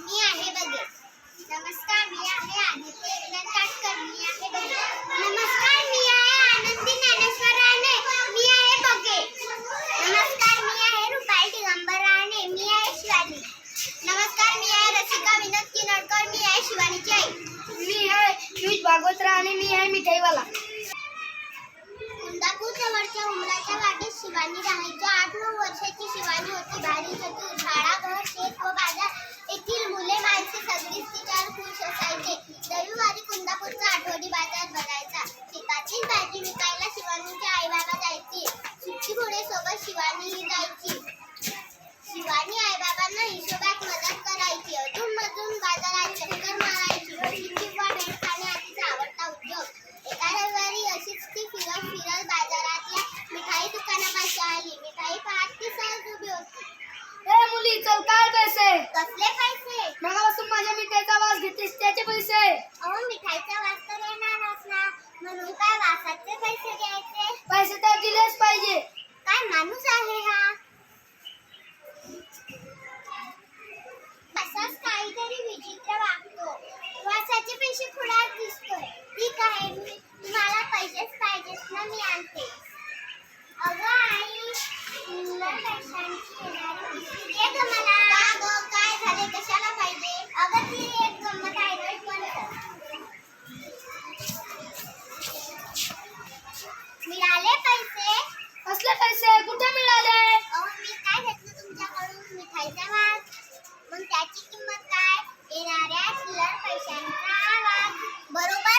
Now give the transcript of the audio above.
मी आहे बघे नमस्कार मी आहे आदित्य विलन मी आहे बघे नमस्कार मी आहे आनंदी ज्ञानेश्वर राणे मी आहे बघे नमस्कार मी आहे रुपाली दिगंबर राणे मी आहे शिवानी। नमस्कार मी आहे रसिका विनोद किनडकर मी आहे शिवानीची आई। मी आहे युज भागवत राणे। मी आहे मिठाईवाला बद्दल काय पैसे? कसले पैसे? मगापासून माझ्या मिठाईचा वास घेतलीस त्याचे पैसे. अहो मिठाईचा वास तर येणारच ना. म्हणून काय वासाचे पैसे घ्यायचे? पैसे तर दिलेच पाहिजे. येणाऱ्या चिल्लर पैशांचा आवाज. बरोबर